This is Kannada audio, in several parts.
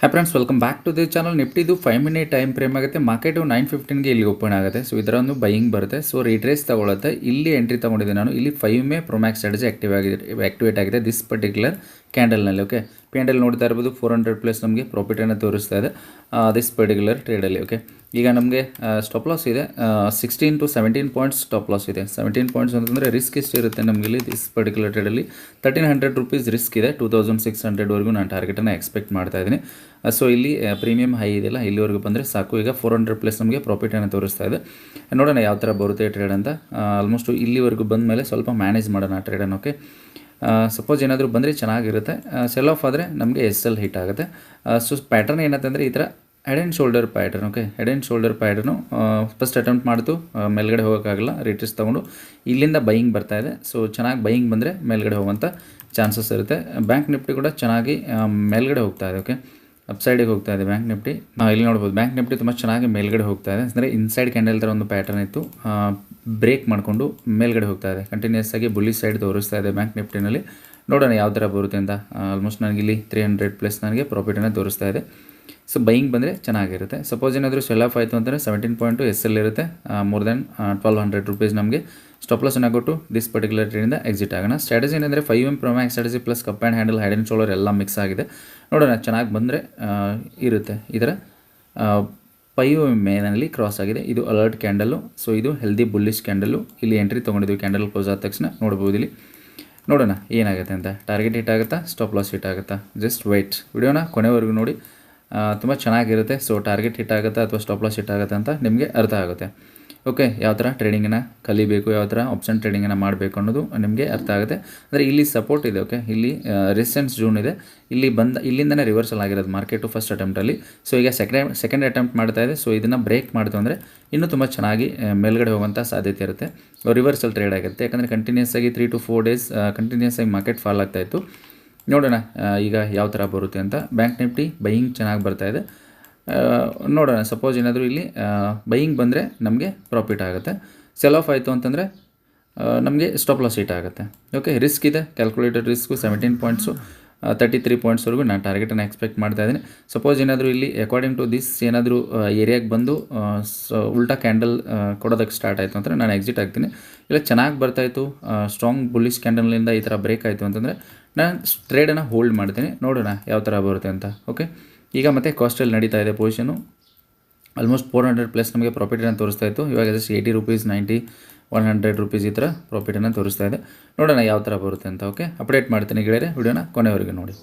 Hi friends welcome back to the channel ನಿಫ್ಟಿದು five minute time frame ಆಗುತ್ತೆ. ಮಾರ್ಕೆಟು ನೈನ್ ಫಿಫ್ಟೀನ್ಗೆ ಇಲ್ಲಿ ಓಪನ್ ಆಗುತ್ತೆ. ಸೊ ಇದರ ಒಂದು ಬೈಯಿಂಗ್ ಬರುತ್ತೆ ಸೊ ರಿಟ್ರೇಸ್ ತಗೊಳುತ್ತೆ. ಇಲ್ಲಿ ಎಂಟ್ರಿ ತೊಗೊಂಡಿದ್ದೆ ನಾನು. ಇಲ್ಲಿ five M promax strategy active ಆಗಿದೆ. ಆಕ್ಟಿವೇಟ್ ಆಗಿದೆ ದಿಸ್ ಪರ್ಟಿಕ್ಯುಲರ್ ಕ್ಯಾಂಡಲ್ನಲ್ಲಿ ಓಕೆ ಕ್ಯಾಂಡಲ್ ನೋಡ್ತಾ ಇರ್ಬೋದು ಫೋರ್ ಹಂಡ್ರೆಡ್ ಪ್ಲಸ್ ನಮಗೆ ಪ್ರಾಫಿಟನ್ನು ತೋರಿಸ್ತಾ ಇದೆ. ದಿಸ್ ಪರ್ಟಿಕ್ಯುಲರ್ ಟ್ರೇಡಲ್ಲಿ ಓಕೆ ಈಗ ನಮಗೆ ಸ್ಟಾಪ್ ಲಾಸ್ ಇದೆ. Sixteen to seventeen points stop loss ಇದೆ. ಸೆವೆಂಟೀನ್ ಪಾಯಿಂಟ್ಸ್ ಅಂತಂದರೆ ರಿಸ್ಕ್ ಎಷ್ಟು ಇರುತ್ತೆ ನಮಗೆ ಇಲ್ಲಿ ದಿಸ್ ಪರ್ಟಿಕ್ಯುಲರ್ ಟ್ರೇಡಲ್ಲಿ ತರ್ಟೀನ್ ಹಂಡ್ರೆಡ್ ರುಪೀಸ್ ರಿಸ್ಕ್ ಇದೆ. ಟೂ ತೌಸಂಡ್ ಸಿಕ್ಸ್ ಹಂಡ್ರೆಡ್ವರೆಗೂ ನಾನು ಟಾರ್ಗೆಟನ್ನು ಎಕ್ಸ್ಪೆಕ್ಟ್ ಮಾಡ್ತಾ ಇದ್ದೀನಿ. ಸೊ ಇಲ್ಲಿ ಪ್ರೀಮಿಯಂ ಹೈ ಇದೆಲ್ಲ ಇಲ್ಲಿವರೆಗೂ ಬಂದರೆ ಸಾಕು. ಈಗ ಫೋರ್ ಹಂಡ್ರೆಡ್ ಪ್ಲಸ್ ನಮಗೆ ಪ್ರಾಫಿಟನ್ನು ತೋರಿಸ್ತಾ ಇದೆ. ನೋಡೋಣ ಯಾವ ಥರ ಬರುತ್ತೆ ಟ್ರೇಡ್ ಅಂತ. ಆಲ್ಮೋಸ್ಟ್ ಇಲ್ಲಿವರೆಗೂ ಬಂದ ಮೇಲೆ ಸ್ವಲ್ಪ ಮ್ಯಾನೇಜ್ ಮಾಡೋಣ ಟ್ರೇಡನ್ನು ಓಕೆ ಸಪೋಸ್ ಏನಾದರೂ ಬಂದರೆ ಚೆನ್ನಾಗಿರುತ್ತೆ. ಸೆಲ್ ಆಫ್ ಆದರೆ ನಮಗೆ ಎಸ್ ಎಲ್ ಹಿಟ್ ಆಗುತ್ತೆ. ಸೊ ಪ್ಯಾಟರ್ನ್ ಏನಂತಂದರೆ ಈ ಥರ head and shoulder pattern okay head and shoulder pattern first attempt ಮಾಡ್ತು. ಮೇಲ್ಗಡೆ ಹೋಗೋಕ್ಕಾಗಲ್ಲ ರಿಟರ್ಸ್ ತೊಗೊಂಡು. ಇಲ್ಲಿಂದ ಬೈಯಿಂಗ್ ಬರ್ತಾ ಇದೆ. ಸೊ ಚೆನ್ನಾಗಿ ಬೈಯಿಂಗ್ ಬಂದರೆ ಮೇಲ್ಗಡೆ ಹೋಗುವಂಥ ಚಾನ್ಸಸ್ ಇರುತ್ತೆ. ಬ್ಯಾಂಕ್ ನಿಫ್ಟಿ ಕೂಡ ಚೆನ್ನಾಗಿ ಮೇಲ್ಗಡೆ ಹೋಗ್ತಾ ಇದೆ ಓಕೆ ಅಪ್ಸೈಡಿಗೆ ಹೋಗ್ತಾ ಇದೆ ಬ್ಯಾಂಕ್ ನಿಫ್ಟಿ ನಾವು ಇಲ್ಲಿ ನೋಡ್ಬೋದು ಬ್ಯಾಂಕ್ ನಿಫ್ಟಿ ತುಂಬ ಚೆನ್ನಾಗಿ ಮೇಲ್ಗಡೆ ಹೋಗ್ತಾ ಇದೆ. ಅಂದರೆ ಇನ್ಸೈಡ್ ಕ್ಯಾಂಡಲ್ ಥರ ಒಂದು ಪ್ಯಾಟರ್ನ್ ಇತ್ತು. ಬ್ರೇಕ್ ಮಾಡಿಕೊಂಡು ಮೇಲ್ಗಡೆ ಹೋಗ್ತಾ ಇದೆ. ಕಂಟಿನ್ಯೂಸ್ ಆಗಿ ಬುಲ್ಲಿ ಸೈಡ್ ತೋರಿಸ್ತಾ ಇದೆ ಬ್ಯಾಂಕ್ ನಿಫ್ಟಿನಲ್ಲಿ ನೋಡೋಣ ಯಾವ ಥರ ಬರುತ್ತೆ ಅಂತ. ಆಲ್ಮೋಸ್ಟ್ ನನಗೆ ಇಲ್ಲಿ ತ್ರೀ ಹಂಡ್ರೆಡ್ ಪ್ಲಸ್ ನನಗೆ ಪ್ರಾಫಿಟನ್ನು ತೋರಿಸ್ತಾ ಇದೆ. ಸೊ ಬೈಯಿಂಗ್ ಬಂದರೆ ಚೆನ್ನಾಗಿರುತ್ತೆ. ಸಪೋಸ್ ಏನಾದರೂ ಸೆಲ್ ಆಫ್ ಆಯಿತು ಅಂದರೆ ಸೆವೆಂಟೀನ್ ಪಾಯಿಂಟು ಎಸ್ ಎಲ್ ಇರುತ್ತೆ. More than twelve hundred rupees ನಮಗೆ. ಸ್ಟಾಪ್ ಲಾಸ್ ಏನಾಗ್ಬಿಟ್ಟು ದಿಸ್ ಪರ್ಟಿಕ್ಯುಲರ್ ಟ್ರೇಡಿಂದ ಎಕ್ಸಿಟ್ ಆಗೋಣ. ಸ್ಟ್ರಾಟಜಿ ಏನಂದರೆ five M promax strategy plus cup and handle head and shoulder ಎಲ್ಲ ಮಿಕ್ಸ್ ಆಗಿದೆ. ನೋಡೋಣ, ಚೆನ್ನಾಗಿ ಬಂದರೆ ಇರುತ್ತೆ. ಇದರ ಫೈವ್ ಮೇನಲ್ಲಿ ಕ್ರಾಸ್ ಆಗಿದೆ. ಇದು ಅಲರ್ಟ್ ಕ್ಯಾಂಡಲ್ಲು ಸೊ ಇದು ಹೆಲ್ದಿ ಬುಲ್ಲಿಶ್ ಕ್ಯಾಂಡಲ್ಲು ಇಲ್ಲಿ ಎಂಟ್ರಿ ತೊಗೊಂಡಿದ್ವಿ ಕ್ಯಾಂಡಲ್ ಕ್ಲೋಸ್ ಆದ ತಕ್ಷಣ ನೋಡ್ಬೋದು ಇಲ್ಲಿ. ನೋಡೋಣ, ಏನಾಗುತ್ತೆ ಅಂತ. ಟಾರ್ಗೆಟ್ ಹಿಟ್ ಆಗುತ್ತಾ ಸ್ಟಾಪ್ ಲಾಸ್ ಹಿಟ್ ಆಗುತ್ತಾ? ಜಸ್ಟ್ ವೆಯ್ಟ್ ವಿಡಿಯೋನ ಕೊನೆವರೆಗೂ ನೋಡಿ. ತುಂಬ ಚೆನ್ನಾಗಿರುತ್ತೆ. ಸೊ ಟಾರ್ಗೆಟ್ ಹಿಟ್ ಆಗುತ್ತಾ ಅಥವಾ ಸ್ಟಾಪ್ ಲಾಸ್ ಹಿಟ್ ಆಗುತ್ತೆ ಅಂತ ನಿಮಗೆ ಅರ್ಥ ಆಗುತ್ತೆ. ಓಕೆ ಯಾವ ಥರ ಟ್ರೇಡಿಂಗನ್ನು ಕಲಿಬೇಕು, ಯಾವ ಥರ ಆಪ್ಷನ್ ಟ್ರೇಡಿಂಗನ್ನು ಮಾಡಬೇಕು ಅನ್ನೋದು ನಿಮಗೆ ಅರ್ಥ ಆಗುತ್ತೆ. ಅಂದರೆ ಇಲ್ಲಿ ಸಪೋರ್ಟ್ ಇದೆ ಓಕೆ ಇಲ್ಲಿ ರೆಸಿಸ್ಟೆನ್ಸ್ ಜೂನ್ ಇದೆ. ಇಲ್ಲಿ ಬಂದ, ಇಲ್ಲಿಂದನೇ ರಿವರ್ಸಲ್ ಆಗಿರೋದು ಮಾರ್ಕೆಟು ಫಸ್ಟ್ ಅಟೆಂಪ್ಟಲ್ಲಿ ಸೊ ಈಗ ಸೆಕೆಂಡ್ ಸೆಕೆಂಡ್ ಅಟೆಂಪ್ಟ್ ಮಾಡ್ತಾ ಇದೆ. ಸೊ ಇದನ್ನು ಬ್ರೇಕ್ ಮಾಡ್ತು ಅಂದರೆ ಇನ್ನೂ ತುಂಬ ಚೆನ್ನಾಗಿ ಮೇಲ್ಗಡೆ ಹೋಗುವಂಥ ಸಾಧ್ಯತೆ ಇರುತ್ತೆ. ರಿವರ್ಸಲ್ ಟ್ರೇಡ್ ಆಗಿರುತ್ತೆ. ಯಾಕಂದರೆ ಕಂಟಿನ್ಯೂಸ್ ಆಗಿ three to four days continuous ಆಗಿ ಮಾರ್ಕೆಟ್ ಫಾಲ್ ಆಗ್ತಾ ಇತ್ತು. ನೋಡೋಣ ಈಗ ಯಾವ ಥರ ಬರುತ್ತೆ ಅಂತ. ಬ್ಯಾಂಕ್ ನಿಫ್ಟಿ ಬೈಯಿಂಗ್ ಚೆನ್ನಾಗಿ ಬರ್ತಾ ಇದೆ. ನೋಡೋಣ ಸಪೋಸ್ ಏನಾದರೂ ಇಲ್ಲಿ ಬೈಯಿಂಗ್ ಬಂದರೆ ನಮಗೆ ಪ್ರಾಫಿಟ್ ಆಗುತ್ತೆ. ಸೆಲ್ ಆಫ್ ಆಯಿತು ಅಂತಂದರೆ ನಮಗೆ ಸ್ಟಾಪ್ ಲಾಸ್ ಇಟ್ ಆಗುತ್ತೆ. ಓಕೆ ರಿಸ್ಕ್ ಇದೆ calculated risk seventeen points thirty three ಪಾಯಿಂಟ್ಸ್ವರೆಗೂ ನಾನು ಟಾರ್ಗೆಟನ್ನು ಎಕ್ಸ್ಪೆಕ್ಟ್ ಮಾಡ್ತಾ ಇದ್ದೀನಿ. ಸಪೋಸ್ ಏನಾದರೂ ಇಲ್ಲಿ ಅಕಾರ್ಡಿಂಗ್ ಟು ದಿಸ್ ಏನಾದರೂ ಏರಿಯಾಗೆ ಬಂದು ಉಲ್ಟಾ ಕ್ಯಾಂಡಲ್ ಕೊಡೋದಕ್ಕೆ ಸ್ಟಾರ್ಟ್ ಆಯಿತು ಅಂದರೆ ನಾನು ಎಕ್ಸಿಟ್ ಆಗ್ತೀನಿ. ಇಲ್ಲ, ಚೆನ್ನಾಗಿ ಬರ್ತಾಯಿತ್ತು ಸ್ಟ್ರಾಂಗ್ ಬುಲ್ಲಿಶ್ ಕ್ಯಾಂಡಲ್ನಿಂದ ಈ ಥರ ಬ್ರೇಕ್ ಆಯಿತು ಅಂತಂದರೆ, ನಾನು ಟ್ರೇಡನ್ನು ಹೋಲ್ಡ್ ಮಾಡ್ತೀನಿ. ನೋಡೋಣ, ಯಾವ ಥರ ಬರುತ್ತೆ ಅಂತ. ಓಕೆ ಈಗ ಮತ್ತೆ ಕಾಸ್ಟಲ್ಲಿ ನಡೀತಾ ಇದೆ position almost four hundred plus ನಮಗೆ ಪ್ರಾಫಿಟನ್ನು ತೋರಿಸ್ತಾ ಇತ್ತು. ಇವಾಗ just eighty rupees ninety one hundred rupees ಈ ಥರ ಪ್ರಾಫಿಟನ್ನು ತೋರಿಸ್ತಾ ಇದೆ. ನೋಡೋಣ ಯಾವ ಥರ ಬರುತ್ತೆ ಅಂತ ಓಕೆ ಅಪ್ಡೇಟ್ ಮಾಡ್ತೀನಿ ಗೆಳೆಯರೆ, ವಿಡಿಯೋನ ಕೊನೆವರೆಗೆ ನೋಡಿ.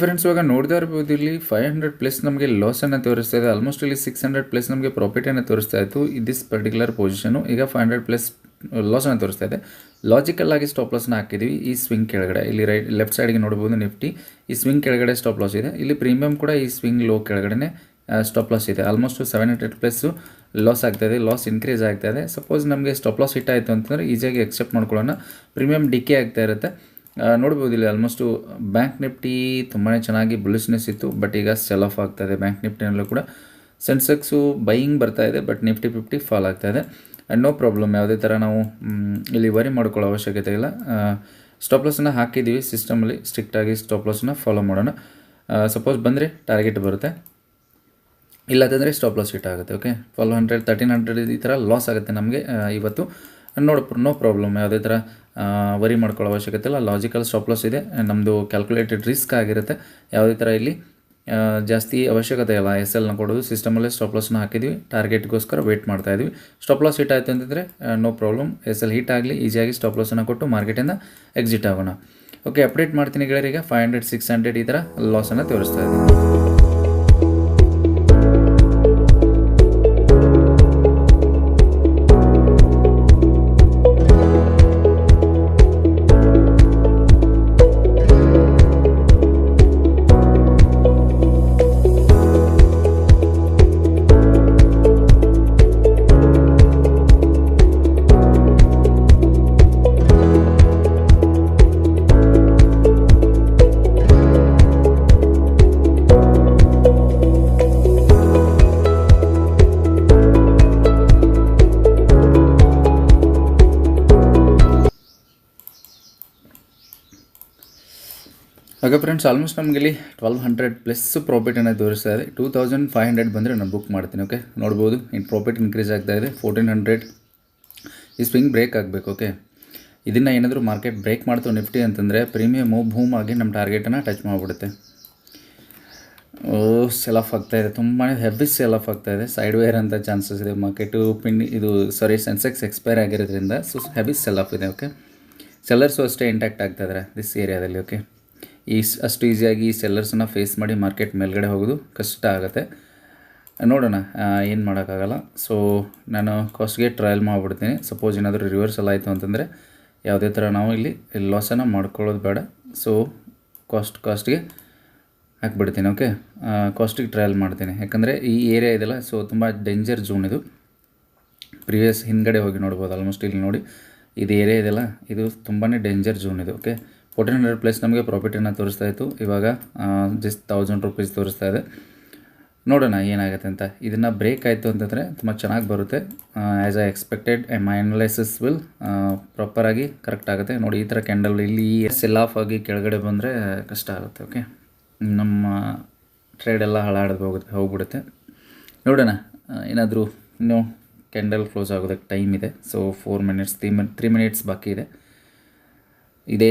ಫ್ರೆಂಡ್ಸ್ ಇವಾಗ ನೋಡ್ತಾ ಇರ್ಬೋದು ಇಲ್ಲಿ ಫೈವ್ ಹಂಡ್ರೆಡ್ ಪ್ಲಸ್ ನಮಗೆ ಲಾಸನ್ನು ತೋರಿಸ್ತಾ ಇದೆ. ಆಲ್ಮೋಸ್ಟ್ ಇಲ್ಲಿ ಸಿಕ್ಸ್ ಹಂಡ್ರೆಡ್ ಪ್ಲಸ್ ನಮಗೆ ಪ್ರಾಫಿಟನ್ನು ತೋರಿಸ್ತಾ ಇತ್ತು ದಿಸ್ ಪರ್ಟಿಕ್ಯುಲರ್ ಪೊಸಿಷನು ಈಗ ಫೈವ್ ಹಂಡ್ರೆಡ್ ಪ್ಲಸ್ ಲಾಸನ್ನು ತೋರಿಸ್ತಾ ಇದೆ. ಲಾಜಿಕಲ್ ಆಗಿ ಸ್ಟಾಪ್ ಲಾಸ್ನ ಹಾಕಿದ್ದೀವಿ ಈ ಸ್ವಿಂಗ್ ಕೆಳಗಡೆ, ಇಲ್ಲಿ ರೈಟ್ ಲೆಫ್ಟ್ ಸೈಡ್ಗೆ ನೋಡ್ಬೋದು ನಿಫ್ಟಿ ಈ ಸ್ವಿಂಗ್ ಕೆಳಗಡೆ ಸ್ಟಾಪ್ ಲಾಸ್ ಇದೆ. ಇಲ್ಲಿ ಪ್ರೀಮಿಯಂ ಕೂಡ ಈ ಸ್ವಿಂಗ್ ಲೋ ಕೆಳಗಡೆ ಸ್ಟಾಪ್ ಲಾಸ್ ಇದೆ. Almost seven hundred plus loss ಆಗ್ತಾ ಇದೆ. ಲಾಸ್ ಇನ್ಕ್ರೀಸ್ ಆಗ್ತಾ ಇದೆ. ಸಪೋಸ್ ನಮಗೆ ಸ್ಟಾಪ್ ಲಾಸ್ ಹಿಟ್ ಆಯಿತು ಅಂತಂದರೆ ಈಸಿಯಾಗಿ ಎಕ್ಸೆಪ್ಟ್ ಮಾಡ್ಕೊಳ್ಳೋಣ. ಪ್ರೀಮಿಯಂ ಡಿಕೆ ಆಗ್ತಾ ಇರುತ್ತೆ. ನೋಡ್ಬೋದು ಇಲ್ಲಿ ಆಲ್ಮೋಸ್ಟು ಬ್ಯಾಂಕ್ ನಿಫ್ಟಿ ತುಂಬಾ ಚೆನ್ನಾಗಿ ಬುಲಿಸ್ನೆಸ್ ಇತ್ತು ಬಟ್ ಈಗ ಸೆಲ್ ಆಫ್ ಆಗ್ತಾ ಇದೆ. ಬ್ಯಾಂಕ್ ನಿಫ್ಟಿನಲ್ಲೂ ಕೂಡ ಸೆನ್ಸೆಕ್ಸು ಬೈಯಿಂಗ್ ಬರ್ತಾ ಇದೆ ಬಟ್ ನಿಫ್ಟಿ ಫಿಫ್ಟಿ ಫಾಲ್ ಆಗ್ತಾ ಇದೆ. ನೋ ಪ್ರಾಬ್ಲಮ್ ಯಾವುದೇ ಥರ ನಾವು ಇಲ್ಲಿ ವರಿ ಮಾಡ್ಕೊಳ್ಳೋ ಅವಶ್ಯಕತೆ ಇಲ್ಲ. ಸ್ಟಾಪ್ ಹಾಕಿದ್ದೀವಿ ಸಿಸ್ಟಮಲ್ಲಿ ಸ್ಟ್ರಿಕ್ಟಾಗಿ ಸ್ಟಾಪ್ ಫಾಲೋ ಮಾಡೋಣ. ಸಪೋಸ್ ಬಂದರೆ ಟಾರ್ಗೆಟ್ ಬರುತ್ತೆ. ಇಲ್ಲದಂದರೆ ಸ್ಟಾಪ್ ಲಾಸ್ ಹಿಟ್ ಆಗುತ್ತೆ okay twelve hundred thirteen hundred ಈ ಥರ ಲಾಸ್ ಆಗುತ್ತೆ ನಮಗೆ ಇವತ್ತು. ನೋಡ ನೋ ಪ್ರಾಬ್ಲಮ್ ಯಾವುದೇ ಥರ ವರಿ ಮಾಡ್ಕೊಳ್ಳೋ ಅವಶ್ಯಕತೆ ಇಲ್ಲ. ಲಾಜಿಕಲ್ ಸ್ಟಾಪ್ ಲಾಸ್ ಇದೆ. ನಮ್ಮದು ಕ್ಯಾಲ್ಕುಲೇಟೆಡ್ ರಿಸ್ಕ್ ಆಗಿರುತ್ತೆ. ಯಾವುದೇ ಥರ ಇಲ್ಲಿ ಜಾಸ್ತಿ ಅವಶ್ಯಕತೆ ಇಲ್ಲ. ಎಸ್ ಎಲ್ನ ಕೊಡೋದು. ಸಿಸ್ಟಮಲ್ಲೇ ಸ್ಟಾಪ್ ಲಾಸ್ನ ಹಾಕಿದ್ವಿ. ಟಾರ್ಗೆಟ್ಗೋಸ್ಕರ ವೇಟ್ ಮಾಡ್ತಾ ಇದ್ವಿ. ಸ್ಟಾಪ್ ಲಾಸ್ ಹಿಟ್ ಆಯಿತು ಅಂತಂದರೆ no problem S L hit ಆಗಲಿ ಈಸಿಯಾಗಿ ಸ್ಟಾಪ್ ಲಾಸನ್ನು ಕೊಟ್ಟು ಮಾರ್ಕೆಟಿಂದ ಎಕ್ಸಿಟ್ ಆಗೋಣ. ಓಕೆ ಅಪ್ಡೇಟ್ ಮಾಡ್ತೀನಿ ಗೆಳೆಯರಿಗೆ. ಫೈವ್ ಹಂಡ್ರೆಡ್ ಸಿಕ್ಸ್ ಹಂಡ್ರೆಡ್ ಈ ಥರ ಲಾಸನ್ನು ತೋರಿಸ್ತಾ ಇದ್ದೀನಿ. ಓಕೆ ಫ್ರೆಂಡ್ಸ್ ಆಲ್ಮೋಸ್ಟ್ ನಮಗೆ ಇಲ್ಲಿ ಟ್ವೆಲ್ವ್ ಹಂಡ್ರೆಡ್ ಪ್ಲಸ್ ಪ್ರಾಫಿಟನ್ನು ತೋರಿಸ್ತಾ ಇದೆ. ಟೂ ತೌಸಂಡ್ ಫೈವ್ ಹಂಡ್ರೆಡ್ ಬಂದರೆ ನಾನು ಬುಕ್ ಮಾಡ್ತೀನಿ ಓಕೆ ನೋಡ್ಬೋದು ಇನ್ನು ಪ್ರಾಫಿಟ್ ಇನ್ಕ್ರೀಸ್ ಆಗ್ತಾ ಇದೆ. ಫೋರ್ಟೀನ್ ಹಂಡ್ರೆಡ್ ಈ ಸ್ವಿಂಗ್ ಬ್ರೇಕ್ ಆಗಬೇಕು ಓಕೆ ಇದನ್ನು ಏನಾದರೂ ಮಾರ್ಕೆಟ್ ಬ್ರೇಕ್ ಮಾಡ್ತು ನಿಫ್ಟಿ ಅಂತಂದರೆ ಪ್ರೀಮಿಯಮ್ ಭೂಮ್ ಆಗಿ ನಮ್ಮ ಟಾರ್ಗೆಟನ್ನು ಟಚ್ ಮಾಡಿಬಿಡುತ್ತೆ. ಓ ಸೆಲ್ ಆಫ್ ಆಗ್ತಾ ಇದೆ. ತುಂಬಾ ಹೆವಿ ಸೆಲ್ ಆಫ್ ಆಗ್ತಾ ಇದೆ. ಸೈಡ್ ವೇರ್ ಅಂತ ಚಾನ್ಸಸ್ ಇದೆ. ಮಾರ್ಕೆಟು ಪಿನ್ ಇದು ಸಾರಿ ಸೆನ್ಸೆಕ್ಸ್ ಎಕ್ಸ್ಪೈರ್ ಆಗಿರೋದ್ರಿಂದ ಸೊ ಹೆವಿ ಸೆಲ್ ಆಫ್ ಇದೆ ಓಕೆ ಸೆಲ್ಲರ್ಸು ಅಷ್ಟೇ ಇಂಟ್ಯಾಕ್ಟ್ ಆಗ್ತಾ ಇದ್ದಾರೆ ದಿಸ್ ಏರಿಯಾದಲ್ಲಿ ಓಕೆ ಈ ಅಷ್ಟು ಈಸಿಯಾಗಿ ಈ ಸೆಲ್ಲರ್ಸನ್ನು ಫೇಸ್ ಮಾಡಿ ಮಾರ್ಕೆಟ್ ಮೇಲ್ಗಡೆ ಹೋಗೋದು ಕಷ್ಟ ಆಗುತ್ತೆ. ನೋಡೋಣ ಏನು ಮಾಡೋಕ್ಕಾಗಲ್ಲ. ಸೊ ನಾನು ಕಾಸ್ಟ್ಗೆ ಟ್ರಯಲ್ ಮಾಡಿಬಿಡ್ತೀನಿ. ಸಪೋಸ್ ಏನಾದರೂ ರಿವರ್ಸಲ್ ಆಯಿತು ಅಂತಂದರೆ ಯಾವುದೇ ಥರ ನಾವು ಇಲ್ಲಿ ಲಾಸನ್ನು ಮಾಡ್ಕೊಳ್ಳೋದು ಬೇಡ. ಸೊ ಕಾಸ್ಟ್ ಕಾಸ್ಟ್ಗೆ ಹಾಕ್ಬಿಡ್ತೀನಿ ಓಕೆ ಕಾಸ್ಟಿಗೆ ಟ್ರಯಲ್ ಮಾಡ್ತೀನಿ. ಯಾಕಂದರೆ ಈ ಏರಿಯಾ ಇದೆಯಲ್ಲ ಸೊ ತುಂಬ ಡೇಂಜರ್ ಝೋನ್ ಇದು. ಪ್ರಿವಿಯಸ್ ಹಿಂದ್ಗಡೆ ಹೋಗಿ ನೋಡ್ಬೋದು ಆಲ್ಮೋಸ್ಟ್ ಇಲ್ಲಿ ನೋಡಿ. ಇದು ಏರಿಯಾ ಇದೆಯಲ್ಲ, ಇದು ತುಂಬಾ ಡೇಂಜರ್ ಝೋನ್ ಇದು ಓಕೆ ಫೋರ್ಟೀನ್ ಹಂಡ್ರೆಡ್ ಪ್ಲಸ್ ನಮಗೆ ಪ್ರಾಫಿಟನ್ನು ತೋರಿಸ್ತಾ ಇತ್ತು. ಇವಾಗ ಜಸ್ಟ್ ತೌಸಂಡ್ ರುಪೀಸ್ ತೋರಿಸ್ತಾ ಇದೆ. ನೋಡೋಣ ಏನಾಗುತ್ತೆ ಅಂತ. ಇದನ್ನು ಬ್ರೇಕ್ ಆಯಿತು ಅಂತಂದರೆ ತುಂಬ ಚೆನ್ನಾಗಿ ಬರುತ್ತೆ. As I expected my analysis will ಪ್ರಾಪರಾಗಿ correct ಆಗುತ್ತೆ. ನೋಡಿ, ಈ ಥರ ಕ್ಯಾಂಡಲ್ ಇಲ್ಲಿ ಸೆಲ್ ಆಫ್ ಆಗಿ ಕೆಳಗಡೆ ಬಂದರೆ ಕಷ್ಟ ಆಗುತ್ತೆ ಓಕೆ ನಮ್ಮ ಟ್ರೇಡ್ ಎಲ್ಲ ಹಾಳಾಡೋದು ಹೋಗುತ್ತೆ, ಹೋಗ್ಬಿಡುತ್ತೆ. ನೋಡೋಣ ಏನಾದರೂ, ಇನ್ನೂ ಕ್ಯಾಂಡಲ್ ಕ್ಲೋಸ್ ಆಗೋದಕ್ಕೆ ಟೈಮ್ ಇದೆ. So four minutes three min three minutes ಬಾಕಿ ಇದೆ. ಇದೇ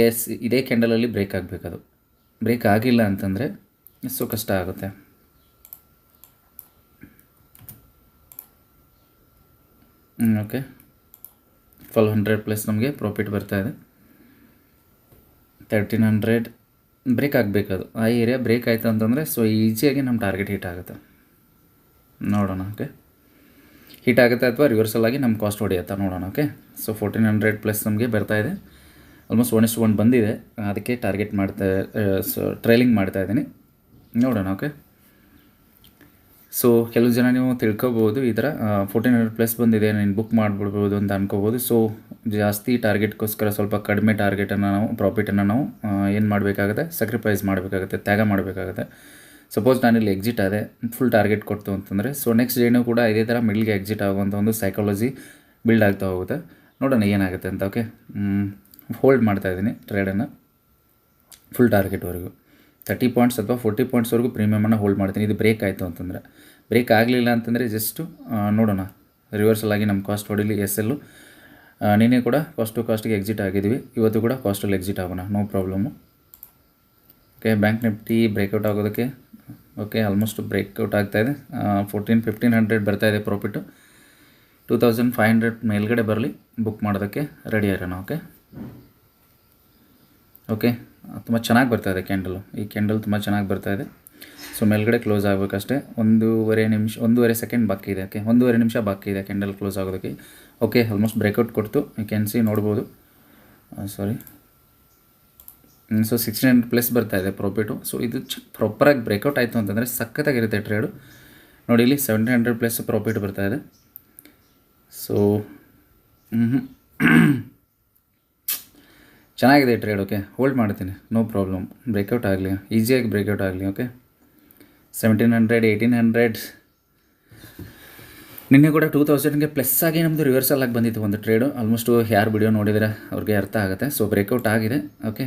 ಇದೇ ಕ್ಯಾಂಡಲಲ್ಲಿ ಬ್ರೇಕ್ ಆಗಬೇಕದು. ಬ್ರೇಕ್ ಆಗಿಲ್ಲ ಅಂತಂದರೆ ಸೊ ಕಷ್ಟ ಆಗುತ್ತೆ. ಓಕೆ ಟ್ವೆಲ್ ಹಂಡ್ರೆಡ್ ಪ್ಲಸ್ ನಮಗೆ ಪ್ರಾಫಿಟ್ ಬರ್ತಾ ಇದೆ. ತರ್ಟೀನ್ ಹಂಡ್ರೆಡ್ ಬ್ರೇಕ್ ಆಗಬೇಕದು. ಆ ಏರಿಯಾ ಬ್ರೇಕ್ ಆಯಿತು ಅಂತಂದರೆ ಸೊ ಈಸಿಯಾಗಿ ನಮ್ಮ ಟಾರ್ಗೆಟ್ ಹಿಟ್ ಆಗುತ್ತೆ. ನೋಡೋಣ ಓಕೆ ಹಿಟ್ ಆಗುತ್ತೆ ಅಥವಾ ರಿವರ್ಸಲ್ ಆಗಿ ನಮ್ಮ ಕಾಸ್ಟ್ ಹೊಡೆಯುತ್ತಾ ನೋಡೋಣ okay so fourteen hundred plus ನಮಗೆ ಬರ್ತಾ ಇದೆ. ಆಲ್ಮೋಸ್ಟ್ ಒನ್ ಇಷ್ಟು ಒನ್ ಬಂದಿದೆ. ಅದಕ್ಕೆ ಟಾರ್ಗೆಟ್ ಮಾಡ್ತಾ ಸೊ ಟ್ರೈಲಿಂಗ್ ಮಾಡ್ತಾ ಇದ್ದೀನಿ. ನೋಡೋಣ ಓಕೆ ಸೊ ಕೆಲವು ಜನ ನೀವು ತಿಳ್ಕೊಬೋದು ಈ ಥರ ಫೋರ್ಟೀನ್ ಹಂಡ್ರೆಡ್ ಪ್ಲಸ್ ಬಂದಿದೆ, ನೀನು ಬುಕ್ ಮಾಡಿಬಿಡ್ಬೋದು ಅಂತ ಅನ್ಕೋಬೋದು. ಸೊ ಜಾಸ್ತಿ ಟಾರ್ಗೆಟ್ಗೋಸ್ಕರ ಸ್ವಲ್ಪ ಕಡಿಮೆ ಟಾರ್ಗೆಟನ್ನು ನಾವು ಪ್ರಾಫಿಟನ್ನು ನಾವು ಏನು ಮಾಡಬೇಕಾಗುತ್ತೆ? ಸ್ಯಾಕ್ರಿಫೈಸ್ ಮಾಡಬೇಕಾಗುತ್ತೆ, ತ್ಯಾಗ ಮಾಡಬೇಕಾಗುತ್ತೆ. ಸಪೋಸ್ ನಾನಿಲ್ಲಿ ಎಕ್ಸಿಟ್ ಆದೆ ಫುಲ್ ಟಾರ್ಗೆಟ್ ಕೊಡ್ತು ಅಂತಂದರೆ ಸೊ ನೆಕ್ಸ್ಟ್ ಡೇನೂ ಕೂಡ ಇದೇ ಥರ ಮಿಡ್ಲ್ಗೆ ಎಕ್ಸಿಟ್ ಆಗುವಂಥ ಒಂದು ಸೈಕಾಲಜಿ ಬಿಲ್ಡ್ ಆಗ್ತಾ ಹೋಗುತ್ತೆ. ನೋಡೋಣ ಏನಾಗುತ್ತೆ ಅಂತ ಓಕೆ ಹೋಲ್ಡ್ ಮಾಡ್ತಾ ಇದ್ದೀನಿ ಟ್ರೇಡನ್ನು ಫುಲ್ ಟಾರ್ಗೆಟ್ವರೆಗೂ ತರ್ಟಿ ಪಾಯಿಂಟ್ಸ್ ಅಥವಾ ಫೋರ್ಟಿ ಪಾಯಿಂಟ್ಸ್ವರೆಗೂ ಪ್ರೀಮಿಯಮನ್ನು ಹೋಲ್ಡ್ ಮಾಡ್ತೀನಿ. ಇದು ಬ್ರೇಕ್ ಆಯಿತು ಅಂತಂದರೆ. ಬ್ರೇಕ್ ಆಗಲಿಲ್ಲ ಅಂತಂದರೆ ಜಸ್ಟು ನೋಡೋಣ. ರಿವರ್ಸಲ್ ಆಗಿ ನಮ್ಮ ಕಾಸ್ಟ್ ಹೊಡೀಲಿ ಎಸ್ ಎಲ್ಲು ನಿನ್ನೆ ಕೂಡ ಕಾಸ್ಟ್ ಟು ಕಾಸ್ಟಿಗೆ ಎಕ್ಸಿಟ್ ಆಗಿದ್ವಿ. ಇವತ್ತು ಕೂಡ ಕಾಸ್ಟಲ್ಲಿ ಎಕ್ಸಿಟ್ ಆಗೋಣ. No problem okay bank nifty breakout ಆಗೋದಕ್ಕೆ ಓಕೆ ಆಲ್ಮೋಸ್ಟ್ ಬ್ರೇಕ್ಔಟ್ ಆಗ್ತಾ ಇದೆ. ಫೋರ್ಟೀನ್ ಫಿಫ್ಟೀನ್ ಹಂಡ್ರೆಡ್ ಬರ್ತಾ ಇದೆ profit two thousand five hundred ಮೇಲ್ಗಡೆ ಬರಲಿ. ಬುಕ್ ಮಾಡೋದಕ್ಕೆ ರೆಡಿ ಇರೋಣ ಓಕೆ ಓಕೆ ತುಂಬ ಚೆನ್ನಾಗಿ ಬರ್ತಾ ಇದೆ ಕ್ಯಾಂಡಲು ಈ ಕ್ಯಾಂಡಲ್ ತುಂಬ ಚೆನ್ನಾಗಿ ಬರ್ತಾ ಇದೆ. ಸೊ ಮೇಲ್ಗಡೆ ಕ್ಲೋಸ್ ಆಗಬೇಕಷ್ಟೇ. ಒಂದೂವರೆ ನಿಮಿಷ, ಒಂದೂವರೆ ಸೆಕೆಂಡ್ ಬಾಕಿ ಇದೆ. ಓಕೆ ಒಂದೂವರೆ ನಿಮಿಷ ಬಾಕಿ ಇದೆ ಕ್ಯಾಂಡಲ್ ಕ್ಲೋಸ್ ಆಗೋದಕ್ಕೆ. ಓಕೆ ಆಲ್ಮೋಸ್ಟ್ ಬ್ರೇಕೌಟ್ ಕೊಡ್ತು. ಈ ಕ್ಯಾನ್ ಸಿ ನೋಡ್ಬೋದು. Sorry so sixteen hundred plus ಬರ್ತಾ ಇದೆ ಪ್ರಾಫಿಟು ಸೊ ಇದು ಚ ಪ್ರಾಪರಾಗಿ ಬ್ರೇಕೌಟ್ ಆಯಿತು ಅಂತಂದರೆ ಸಖತ್ತಾಗಿರುತ್ತೆ ಟ್ರೇಡು ನೋಡಿ, ಇಲ್ಲಿ ಸೆವೆಂಟೀನ್ ಹಂಡ್ರೆಡ್ ಪ್ಲಸ್ ಪ್ರಾಫಿಟ್ ಬರ್ತಾ ಇದೆ. ಸೊ ಚೆನ್ನಾಗಿದೆ ಟ್ರೇಡ್ ಓಕೆ ಹೋಲ್ಡ್ ಮಾಡ್ತೀನಿ. ನೋ ಪ್ರಾಬ್ಲಮ್ ಬ್ರೇಕೌಟ್ ಆಗಲಿ ಈಸಿಯಾಗಿ ಬ್ರೇಕೌಟ್ ಆಗಲಿ okay seventeen hundred eighteen hundred ನಿನ್ನೆ ಕೂಡ ಟೂ ತೌಸಂಡ್ಗೆ ಪ್ಲಸ್ ಆಗಿ ನಮ್ಮದು ರಿವರ್ಸಲ್ ಆಗಿ ಬಂದಿತ್ತು ಒಂದು ಟ್ರೇಡು ಆಲ್ಮೋಸ್ಟು ಯಾರು ವಿಡಿಯೋ ನೋಡಿದರೆ ಅವ್ರಿಗೆ ಅರ್ಥ ಆಗುತ್ತೆ. ಸೊ ಬ್ರೇಕೌಟ್ ಆಗಿದೆ okay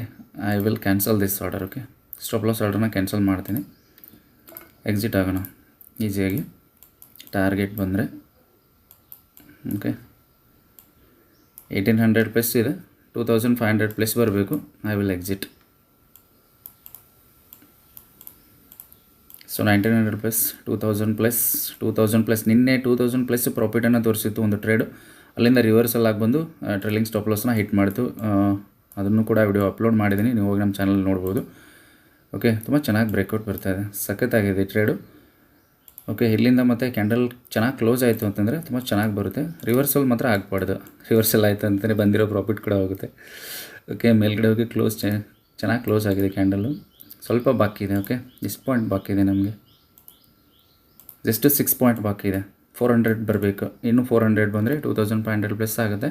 I will cancel this order okay stop loss ಆರ್ಡರ್ನ ಕ್ಯಾನ್ಸಲ್ ಮಾಡ್ತೀನಿ. ಎಕ್ಸಿಟ್ ಆಗೋಣ. ಈಸಿಯಾಗಿ ಟಾರ್ಗೆಟ್ ಬಂದರೆ ಓಕೆ ಏಯ್ಟೀನ್ ಹಂಡ್ರೆಡ್ ಪ್ಲಸ್ ಇದೆ. Two thousand five hundred plus ಬರಬೇಕು. I will exit so nineteen hundred plus two thousand plus two thousand plus ನಿನ್ನೆ ಟೂ ತೌಸಂಡ್ ಪ್ಲಸ್ ಪ್ರಾಫಿಟನ್ನು ತೋರಿಸಿತ್ತು ಒಂದು ಟ್ರೇಡು ಅಲ್ಲಿಂದ ರಿವರ್ಸಲ್ ಆಗಿ ಬಂದು ಟ್ರೇಲಿಂಗ್ ಸ್ಟಾಪ್ ಲಾಸ್ನ ಹಿಟ್ ಮಾಡ್ತು. ಅದನ್ನು ಕೂಡ ವಿಡಿಯೋ ಅಪ್ಲೋಡ್ ಮಾಡಿದ್ದೀನಿ. ನೀವು ಹೋಗಿ ನಮ್ಮ ಚಾನಲ್ ನೋಡ್ಬೋದು. ಓಕೆ ತುಂಬ ಚೆನ್ನಾಗಿ ಬ್ರೇಕ್ಔಟ್ ಬರ್ತಾ ಇದೆ. ಸಖತ್ತಾಗಿದೆ ಟ್ರೇಡು ಓಕೆ ಇಲ್ಲಿಂದ ಮತ್ತೆ ಕ್ಯಾಂಡಲ್ ಚೆನ್ನಾಗಿ ಕ್ಲೋಸ್ ಆಯಿತು ಅಂತಂದರೆ ತುಂಬ ಚೆನ್ನಾಗಿ ಬರುತ್ತೆ. ರಿವರ್ಸಲ್ ಮಾತ್ರ ಆಗಬಾರ್ದು. ರಿವರ್ಸಲ್ ಆಯಿತು ಅಂತಲೇ ಬಂದಿರೋ ಪ್ರಾಫಿಟ್ ಕೂಡ ಹೋಗುತ್ತೆ. ಓಕೆ ಮೇಲ್ಗಡೆ ಹೋಗಿ ಕ್ಲೋಸ್ ಚೆನ್ನಾಗಿ ಕ್ಲೋಸ್ ಆಗಿದೆ ಕ್ಯಾಂಡಲ್ಲು ಸ್ವಲ್ಪ ಬಾಕಿ ಇದೆ ಓಕೆ ಎಷ್ಟು ಪಾಯಿಂಟ್ ಬಾಕಿ ಇದೆ ನಮಗೆ. ಜಸ್ಟ್ ಸಿಕ್ಸ್ ಪಾಯಿಂಟ್ ಬಾಕಿ ಇದೆ. ಫೋರ್ ಹಂಡ್ರೆಡ್ ಬರಬೇಕು. ಇನ್ನೂ ಫೋರ್ ಹಂಡ್ರೆಡ್ ಬಂದರೆ two thousand five hundred plus ಆಗುತ್ತೆ.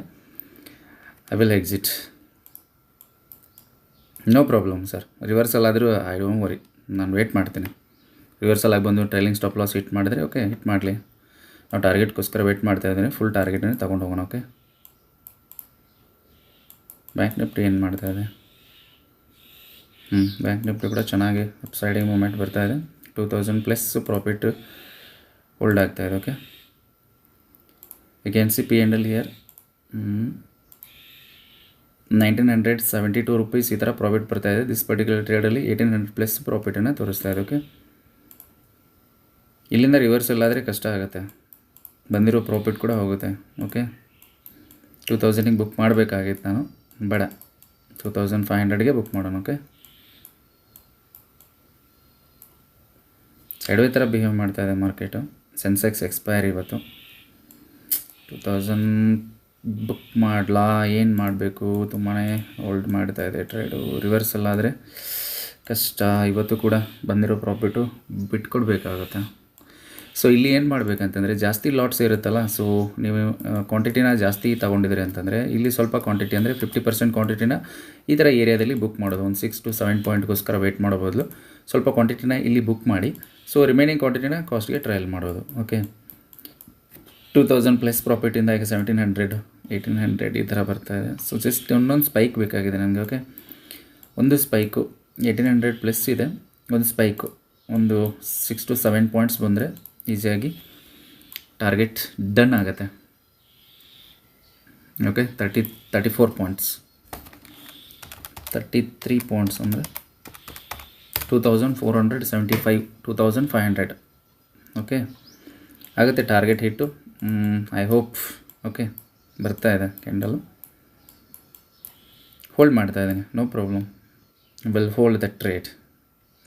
I will exit no problem sir reversal ಆದರೂ ಐ ಡೋಂಟ್ ವರಿ ನಾನು ವೇಟ್ ಮಾಡ್ತೀನಿ. ರಿವರ್ಸಲ್ ಆಗಿ ಬಂದು ಟ್ರೈಲಿಂಗ್ ಸ್ಟಾಪ್ ಲಾಸ್ ಹಿಟ್ ಮಾಡಿದ್ರೆ ಓಕೆ ಹಿಟ್ ಮಾಡಲಿ. ನಾವು ಟಾರ್ಗೆಟ್ಗೋಸ್ಕರ ವೇಟ್ ಮಾಡ್ತಾ ಇದ್ದೀನಿ ಫುಲ್ ಟಾರ್ಗೆಟನ್ನು ತೊಗೊಂಡು ಹೋಗೋಣ ಓಕೆ ಬ್ಯಾಂಕ್ ನಿಫ್ಟಿ ಏನು ಮಾಡ್ತಾ ಇದೆ? ಹ್ಞೂ ಬ್ಯಾಂಕ್ ನಿಫ್ಟಿ ಕೂಡ ಚೆನ್ನಾಗಿ ಅಪ್ಸೈಡಿಂಗ್ ಸೈಡಿಗೆ ಮೂಮೆಂಟ್ ಬರ್ತಾ ಇದೆ. Two thousand plus profit hold ಆಗ್ತಾ ಇದೆ okay C P ಎಂಡಲ್ here nineteen hundred seventy two rupees ಈ ಥರ ಪ್ರಾಫಿಟ್ ಬರ್ತಾ ಇದೆ. ದಿಸ್ ಪರ್ಟಿಕ್ಯುಲರ್ ಟ್ರೇಡಲ್ಲಿ ಏಯ್ಟೀನ್ ಹಂಡ್ರೆಡ್ ಪ್ಲಸ್ ಪ್ರಾಫಿಟನ್ನು ತೋರಿಸ್ತಾ ಇದೆ ಓಕೆ ಇಲ್ಲಿಂದ ರಿವರ್ಸಲ್ ಆದರೆ ಕಷ್ಟ ಆಗುತ್ತೆ. ಬಂದಿರೋ ಪ್ರಾಫಿಟ್ ಕೂಡ ಹೋಗುತ್ತೆ ಓಕೆ ಟೂ ತೌಸಂಡಿಗೆ ಬುಕ್ ಮಾಡಬೇಕಾಗಿತ್ತು ನಾನು, ಬೇಡ. ಟೂ ತೌಸಂಡ್ ಫೈವ್ ಹಂಡ್ರೆಡ್ಗೆ ಬುಕ್ ಮಾಡೋಣ ಓಕೆ ಸೈಡ್ವೇ ಥರ ಬಿಹೇವ್ ಮಾಡ್ತಾ ಇದೆ ಮಾರ್ಕೆಟು ಸೆನ್ಸೆಕ್ಸ್ ಎಕ್ಸ್ಪೈರ್ ಇವತ್ತು. ಟೂ ತೌಸಂಡ್ ಬುಕ್ ಮಾಡಲಾ, ಏನು ಮಾಡಬೇಕು? ತುಂಬಾ ಹೋಲ್ಡ್ ಮಾಡ್ತಾ ಇದೆ ಟ್ರೇಡು ರಿವರ್ಸಲ್ ಆದರೆ ಕಷ್ಟ. ಇವತ್ತು ಕೂಡ ಬಂದಿರೋ ಪ್ರಾಫಿಟು ಬಿಟ್ಕೊಡ್ಬೇಕಾಗುತ್ತೆ. ಸೊ ಇಲ್ಲಿ ಏನು ಮಾಡಬೇಕಂತಂದರೆ ಜಾಸ್ತಿ ಲಾಟ್ಸ್ ಇರುತ್ತಲ್ಲ ಸೊ ನೀವು ಕ್ವಾಂಟಿಟಿನ ಜಾಸ್ತಿ ತೊಗೊಂಡಿದ್ದೀರಿ ಅಂತಂದರೆ ಇಲ್ಲಿ ಸ್ವಲ್ಪ ಕ್ವಾಂಟಿಟಿ ಅಂದರೆ ಫಿಫ್ಟಿ ಪರ್ಸೆಂಟ್ ಕ್ವಾಂಟಿಟಿನ ಈ ಥರ ಏರಿಯಾದಲ್ಲಿ ಬುಕ್ ಮಾಡೋದು. ಒಂದು ಸಿಕ್ಸ್ ಟು ಸೆವೆನ್ ಪಾಯಿಂಟ್ಗೋಸ್ಕರ ವೆಯ್ಟ್ ಮಾಡೋ ಬದಲು ಸ್ವಲ್ಪ ಕ್ವಾಂಟಿಟಿನ ಇಲ್ಲಿ ಬುಕ್ ಮಾಡಿ. ಸೊ ರಿಮೈನಿಂಗ್ ಕ್ವಾಂಟಿಟಿನ ಕಾಸ್ಟ್ಗೆ ಟ್ರಯಲ್ ಮಾಡೋದು. ಓಕೆ ಟೂ ತೌಸಂಡ್ ಪ್ಲಸ್ ಪ್ರಾಫಿಟಿಂದ ಈಗ ಸೆವೆಂಟೀನ್ ಹಂಡ್ರೆಡ್ ಏಯ್ಟೀನ್ ಹಂಡ್ರೆಡ್ ಈ ಥರ ಬರ್ತಾ ಇದೆ. ಸೊ ಜಸ್ಟ್ ಒಂದೊಂದು ಸ್ಪೈಕ್ ಬೇಕಾಗಿದೆ ನನಗೆ ಓಕೆ ಒಂದು ಸ್ಪೈಕು ಏಯ್ಟೀನ್ ಹಂಡ್ರೆಡ್ ಪ್ಲಸ್ ಇದೆ. ಒಂದು ಸ್ಪೈಕು ಒಂದು ಸಿಕ್ಸ್ ಟು ಸೆವೆನ್ ಪಾಯಿಂಟ್ಸ್ ಬಂದರೆ ಈಸಿಯಾಗಿ ಟಾರ್ಗೆಟ್ ಡನ್ ಆಗುತ್ತೆ. Okay thirty thirty four points thirty three points ಅಂದರೆ two thousand four hundred seventy five two thousand five hundred okay ಆಗುತ್ತೆ target hit I hope okay ಬರ್ತಾ ಇದೆ ಕ್ಯಾಂಡಲು ಹೋಲ್ಡ್ ಮಾಡ್ತಾ ಇದ್ದೀನಿ no problem will hold that rate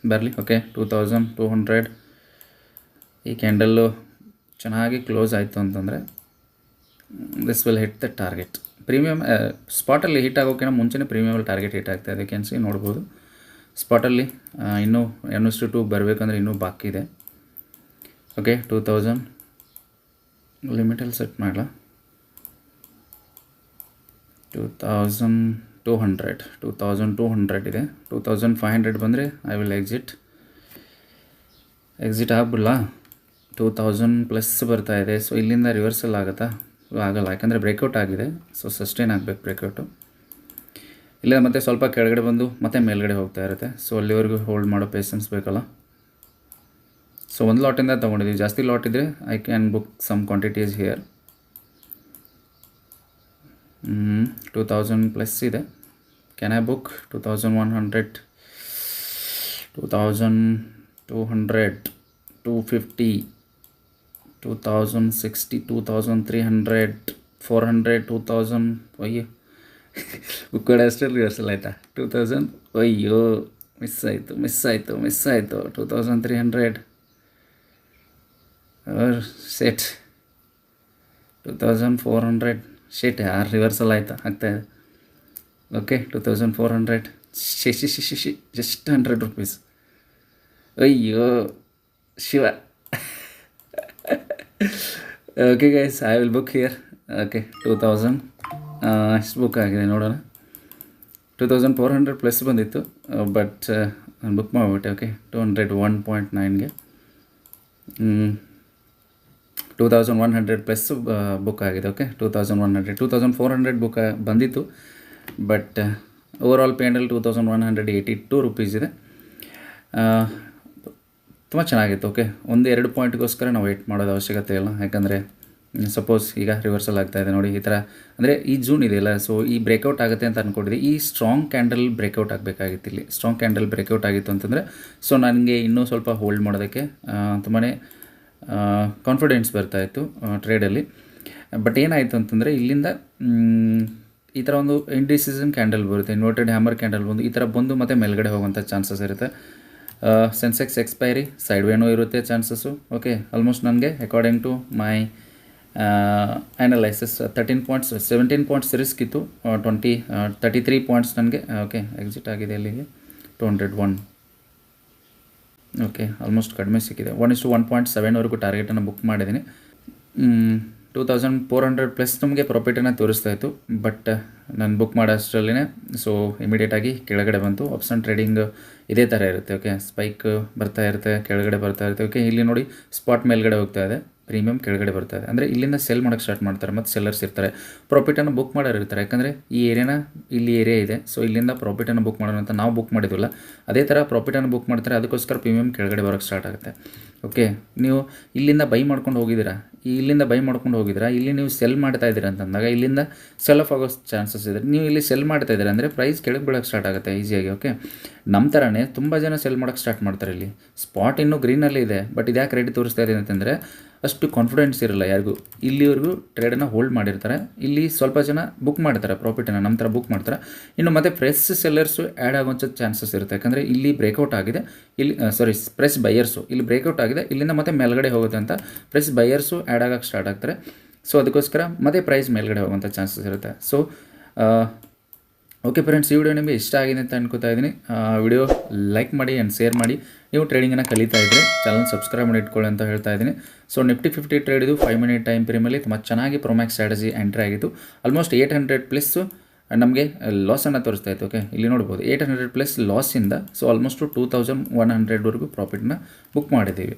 ಬರಲಿ okay two thousand two hundred ಈ ಕ್ಯಾಂಡಲ್ಲು ಚೆನ್ನಾಗಿ ಕ್ಲೋಸ್ ಆಯಿತು ಅಂತಂದರೆ this will hit the target premium ಸ್ಪಾಟಲ್ಲಿ hit ಆಗೋಕ್ಕಿಂತ ಮುಂಚೆನೇ ಪ್ರೀಮಿಯಮಲ್ಲಿ ಟಾರ್ಗೆಟ್ ಹಿಟ್ ಆಗ್ತಾ ಇದೆ. ಕ್ಯಾನ್ಸಿ ನೋಡ್ಬೋದು. ಸ್ಪಾಟಲ್ಲಿ ಇನ್ನೂ ಎನ್ನಷ್ಟು ಟು ಬರಬೇಕಂದ್ರೆ ಇನ್ನೂ ಬಾಕಿ ಇದೆ. ಓಕೆ ಟೂ ತೌಸಂಡ್ ಲಿಮಿಟಲ್ಲಿ ಸೆಟ್ ಮಾಡಲ? Two thousand two hundred two thousand two hundred ಇದೆ. ಟೂ ತೌಸಂಡ್ ಫೈವ್ ಹಂಡ್ರೆಡ್ ಬಂದರೆ ಐ ವಿಲ್ ಎಕ್ಸಿಟ್ ಎಕ್ಸಿಟ್ ಆಗ್ಬಿಡಲ್ಲ ಟೂ ತೌಸಂಡ್ ಪ್ಲಸ್ ಬರ್ತಾ ಇದೆ. ಸೊ ಇಲ್ಲಿಂದ ರಿವರ್ಸಲ್ ಆಗುತ್ತಾ? ಆಗಲ್ಲ. ಯಾಕಂದರೆ ಬ್ರೇಕೌಟ್ ಆಗಿದೆ. ಸೊ ಸಸ್ಟೈನ್ ಆಗಬೇಕು ಬ್ರೇಕೌಟು ಇಲ್ಲ, ಮತ್ತೆ ಸ್ವಲ್ಪ ಕೆಳಗಡೆ ಬಂದು ಮತ್ತೆ ಮೇಲ್ಗಡೆ ಹೋಗ್ತಾ ಇರುತ್ತೆ. ಸೊ ಅಲ್ಲಿವರೆಗೂ ಹೋಲ್ಡ್ ಮಾಡೋ ಪೇಷನ್ಸ್ ಬೇಕಲ್ಲ? ಸೊ ಒಂದು ಲಾಟಿಂದ ತೊಗೊಂಡಿದ್ದೀವಿ ಜಾಸ್ತಿ ಲಾಟ್ ಇದ್ದರೆ I can book some quantities here two thousand plus ಇದೆ. Can I book two thousand one hundred two thousand two hundred two fifty two thousand sixty two thousand three hundred four hundred two thousand ಅಯ್ಯೋ. ಬುಕ್ ಕೂಡ ಅಷ್ಟರಲ್ಲಿ ರಿಹರ್ಸಲ್ ಆಯಿತಾ? ಟೂ ತೌಸಂಡ್ ಅಯ್ಯೋ ಮಿಸ್ ಆಯಿತು ಮಿಸ್ ಆಯಿತು ಮಿಸ್ ಆಯಿತು. Two thousand three hundred set two thousand four hundred set ಯಾರು ರಿವರ್ಸಲ್ ಆಯಿತಾ? ಆಗ್ತಾಯಿದೆ okay two thousand four hundred she ಶಿ ಶಿ ಶಿ ಜಸ್ಟ್ ಹಂಡ್ರೆಡ್ ರುಪೀಸ್ ಅಯ್ಯೋ, Shiva. Okay guys I will book here okay two thousand ಎಷ್ಟು ಬುಕ್ ಆಗಿದೆ, ನೋಡೋಣ. Two thousand four hundred plus ಬಂದಿತ್ತು ಬಟ್ ನಾನು ಬುಕ್ ಮಾಡಿಬಿಟ್ಟೆ okay two hundred one point ನೈನ್ಗೆ two thousand one hundred plus book ಆಗಿದೆ okay two thousand one hundred two thousand four hundred book ಬಂದಿತ್ತು but over all ಪೇಂಡಲ್ two thousand one hundred eighty two rupees ಇದೆ ತುಂಬ ಚೆನ್ನಾಗಿತ್ತು ಓಕೆ ಒಂದು ಎರಡು ಪಾಯಿಂಟ್ಗೋಸ್ಕರ ನಾವು ವೆಯ್ಟ್ ಮಾಡೋದು ಅವಶ್ಯಕತೆ ಇಲ್ಲ. ಯಾಕಂದರೆ ಸಪೋಸ್ ಈಗ ರಿವರ್ಸಲ್ ಆಗ್ತಾ ಇದೆ ನೋಡಿ, ಈ ಥರ ಅಂದರೆ ಈ ಜೂನ್ ಇದೆಯಲ್ಲ ಸೊ ಈ ಬ್ರೇಕೌಟ್ ಆಗುತ್ತೆ ಅಂತ ಅಂದ್ಕೊಂಡಿದ್ದೆ ಈ ಸ್ಟ್ರಾಂಗ್ ಕ್ಯಾಂಡಲ್ ಬ್ರೇಕೌಟ್ ಆಗಬೇಕಾಗಿತ್ತು ಇಲ್ಲಿ. ಸ್ಟ್ರಾಂಗ್ ಕ್ಯಾಂಡಲ್ ಬ್ರೇಕೌಟ್ ಆಗಿತ್ತು ಅಂತಂದರೆ ಸೊ ನನಗೆ ಇನ್ನೂ ಸ್ವಲ್ಪ ಹೋಲ್ಡ್ ಮಾಡೋದಕ್ಕೆ ತುಂಬಾ ಕಾನ್ಫಿಡೆನ್ಸ್ ಬರ್ತಾಯಿತ್ತು ಟ್ರೇಡಲ್ಲಿ ಬಟ್ ಏನಾಯಿತು ಅಂತಂದರೆ, ಇಲ್ಲಿಂದ ಈ ಥರ ಒಂದು ಇಂಡಿಸಿಸನ್ ಕ್ಯಾಂಡಲ್ ಬರುತ್ತೆ ಇನ್ವರ್ಟೆಡ್ ಹ್ಯಾಮರ್ ಕ್ಯಾಂಡಲ್ ಬಂದು, ಈ ಥರ ಬಂದು ಮತ್ತೆ ಮೇಲ್ಗಡೆ ಹೋಗುವಂಥ ಚಾನ್ಸಸ್ ಇರುತ್ತೆ. ಸೆನ್ಸೆಕ್ಸ್ ಎಕ್ಸ್ಪೈರಿ ಸೈಡ್ ವೇನೂ ಇರುತ್ತೆ ಚಾನ್ಸಸ್ಸು ಓಕೆ ಆಲ್ಮೋಸ್ಟ್ ನನಗೆ according to my analysis thirteen points seventeen points risk ಇತ್ತು. ಟ್ವೆಂಟಿ ತರ್ಟಿ ತ್ರೀ ಪಾಯಿಂಟ್ಸ್ ನನಗೆ ಓಕೆ ಎಕ್ಸಿಟ್ ಆಗಿದೆ ಅಲ್ಲಿಗೆ. Two hundred one okay almost ಕಡಿಮೆ ಸಿಕ್ಕಿದೆ. ಒನ್ ಇಸ್ಟು ಒನ್ ಪಾಯಿಂಟ್ ಸೆವೆನ್ವರೆಗೂ ಟಾರ್ಗೆಟನ್ನು ಬುಕ್ ಮಾಡಿದ್ದೀನಿ. Two thousand four hundred plus ನಮಗೆ ಪ್ರಾಫಿಟನ್ನು ತೋರಿಸ್ತಾ ಇತ್ತು. ಬಟ್ ನಾನು ಬುಕ್ ಮಾಡೋ ಅಷ್ಟರಲ್ಲೇ ಸೊ ಇಮಿಡಿಯೇಟಾಗಿ ಕೆಳಗಡೆ ಬಂತು. ಆಪ್ಷನ್ ಟ್ರೇಡಿಂಗ್ ಇದೇ ಥರ ಇರುತ್ತೆ ಓಕೆ ಸ್ಪೈಕ್ ಬರ್ತಾ ಇರುತ್ತೆ, ಕೆಳಗಡೆ ಬರ್ತಾ ಇರುತ್ತೆ ಓಕೆ ಇಲ್ಲಿ ನೋಡಿ ಸ್ಪಾಟ್ ಮೇಲ್ಗಡೆ ಹೋಗ್ತಾ ಇದೆ. ಪ್ರೀಮಿಯಮ್ ಕೆಳಗಡೆ ಬರ್ತದೆ. ಇದೆ ಅಂದರೆ ಇಲ್ಲಿಂದ ಸೆಲ್ ಮಾಡೋಕ್ಕೆ ಸ್ಟಾರ್ಟ್ ಮಾಡ್ತಾರೆ, ಮತ್ತು ಸೆಲ್ಲರ್ಸ್ ಇರ್ತಾರೆ. ಪ್ರಾಫಿಟನ್ನು ಬುಕ್ ಮಾಡೋರು ಇರ್ತಾರೆ. ಯಾಕಂದರೆ ಈ ಏರಿಯಾನ ಇಲ್ಲಿ ಏರಿಯಾ ಇದೆ. ಸೊ ಇಲ್ಲಿಂದ ಪ್ರಾಫಿಟನ್ನು ಬುಕ್ ಮಾಡೋಣ ಅಂತ ನಾವು ಬುಕ್ ಮಾಡಿದ್ವಲ್ಲ, ಅದೇ ಥರ ಪ್ರಾಫಿಟನ್ನು ಬುಕ್ ಮಾಡ್ತಾರೆ. ಅದಕ್ಕೋಸ್ಕರ ಪ್ರೀಮಿಯಂ ಕೆಳಗಡೆ ಬರೋಕ್ಕೆ ಸ್ಟಾರ್ಟ್ ಆಗುತ್ತೆ. ಓಕೆ ನೀವು ಇಲ್ಲಿಂದ ಬೈ ಮಾಡ್ಕೊಂಡು ಹೋಗಿದ್ದೀರಾ? ಇಲ್ಲಿಂದ ಬೈ ಮಾಡ್ಕೊಂಡು ಹೋಗಿದ್ದೀರಾ? ಇಲ್ಲಿ ನೀವು ಸೆಲ್ ಮಾಡ್ತಾ ಇದ್ದೀರಾ ಅಂತಂದಾಗ ಇಲ್ಲಿಂದ ಸೆಲ್ ಆಫ್ ಆಗೋ ಚಾನ್ಸಸ್ ಇದೆ. ನೀವು ಇಲ್ಲಿ ಸೆಲ್ ಮಾಡ್ತಾ ಇದ್ದೀರಾ ಅಂದರೆ ಪ್ರೈಸ್ ಕೆಳಗೆ ಬೀಳೋಕ್ಕೆ ಸ್ಟಾರ್ಟ್ ಆಗುತ್ತೆ ಈಸಿಯಾಗಿ ಓಕೆ ನಮ್ಮ ಥರನೇ ತುಂಬ ಜನ ಸೆಲ್ ಮಾಡೋಕ್ಕೆ ಸ್ಟಾರ್ಟ್ ಮಾಡ್ತಾರೆ ಇಲ್ಲಿ. ಸ್ಪಾಟ್ ಇನ್ನೂ ಗ್ರೀನಲ್ಲಿ ಇದೆ ಬಟ್ ಇದ್ಯಾಕೆ ರೆಡಿ ತೋರಿಸ್ತಾ ಇದೆ ಅಂತಂದರೆ ಅಷ್ಟು ಕಾನ್ಫಿಡೆನ್ಸ್ ಇರಲ್ಲ ಯಾರಿಗೂ. ಇಲ್ಲಿವರೆಗೂ ಟ್ರೇಡನ್ನು ಹೋಲ್ಡ್ ಮಾಡಿರ್ತಾರೆ. ಇಲ್ಲಿ ಸ್ವಲ್ಪ ಜನ ಬುಕ್ ಮಾಡ್ತಾರೆ ಪ್ರಾಫಿಟನ್ನು ನಮ್ಮ ಥರ ಬುಕ್ ಮಾಡ್ತಾರೆ. ಇನ್ನು ಮತ್ತೆ ಪ್ರೆಸ್ ಸೆಲ್ಲರ್ಸು ಆ್ಯಡ್ ಆಗುವಂಥ ಚಾನ್ಸಸ್ ಇರುತ್ತೆ. ಯಾಕಂದರೆ ಇಲ್ಲಿ ಬ್ರೇಕೌಟ್ ಆಗಿದೆ. ಇಲ್ಲಿ ಸಾರಿ ಪ್ರೆಸ್ ಬೈಯರ್ಸು ಇಲ್ಲಿ ಬ್ರೇಕೌಟ್ ಆಗಿದೆ. ಇಲ್ಲಿಂದ ಮತ್ತೆ ಮೇಲ್ಗಡೆ ಹೋಗುತ್ತೆ ಅಂತ ಪ್ರೆಸ್ ಬೈಯರ್ಸು ಆ್ಯಡ್ ಆಗೋಕ್ಕೆ ಸ್ಟಾರ್ಟ್ ಆಗ್ತಾರೆ. ಸೊ ಅದಕ್ಕೋಸ್ಕರ ಮತ್ತೆ ಪ್ರೈಸ್ ಮೇಲ್ಗಡೆ ಹೋಗುವಂಥ ಚಾನ್ಸಸ್ ಇರುತ್ತೆ. ಸೊ ಓಕೆ ಫ್ರೆಂಡ್ಸ್ ಈ ವಿಡಿಯೋ ನಿಮಗೆ ಇಷ್ಟ ಆಗಿದೆ ಅಂತ ಅನ್ಕೋತಾ ಇದ್ದೀನಿ. ವಿಡಿಯೋ ಲೈಕ್ ಮಾಡಿ ಆ್ಯಂಡ್ ಶೇರ್ ಮಾಡಿ. ನೀವು ಟ್ರೇಡಿಂಗನ್ನು ಕಲಿತಾ ಇದ್ದರೆ ಚಾನಲ್ ಸಬ್ಸ್ಕ್ರೈಬ್ ಮಾಡಿ ಇಟ್ಕೊಳ್ಳಿ ಅಂತ ಹೇಳ್ತಾ ಇದ್ದೀನಿ. ಸೊ ನಿಫ್ಟಿ ಫಿಫ್ಟಿ ಟ್ರೇಡ್ ಇದು ಫೈವ್ ಮಿನಿಟ್ ಟೈಮ್ ಪೀರಿಯಮಲ್ಲಿ ತುಂಬ ಚೆನ್ನಾಗಿ ಪ್ರೊಮ್ಯಾಕ್ಸ್ ಸ್ಟ್ರಾಟಜಿ ಎಂಟ್ರಿ ಆಗಿತ್ತು. ಆಲ್ಮೋಸ್ಟ್ ಏಯ್ಟ್ ಹಂಡ್ರೆಡ್ ಪ್ಲಸ್ಸು ನಮಗೆ ಲಾಸನ್ನು ತೋರಿಸ್ತಾ ಇತ್ತು ಓಕೆ ಇಲ್ಲಿ ನೋಡ್ಬೋದು eight hundred plus ಲಾಸಿಂದ so almost two thousand one ಹಂಡ್ರೆಡ್ವರೆಗೂ ಪ್ರಾಫಿಟ್ನ ಬುಕ್ ಮಾಡಿದ್ದೀವಿ.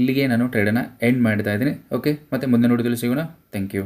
ಇಲ್ಲಿಗೆ ನಾನು ಟ್ರೇಡನ್ನು ಎಂಡ್ ಮಾಡ್ತಾ ಇದ್ದೀನಿ ಓಕೆ ಮತ್ತು ಮುಂದಿನ ನೋಡಿದಲ್ಲಿ ಸಿಗೋಣ. Thank you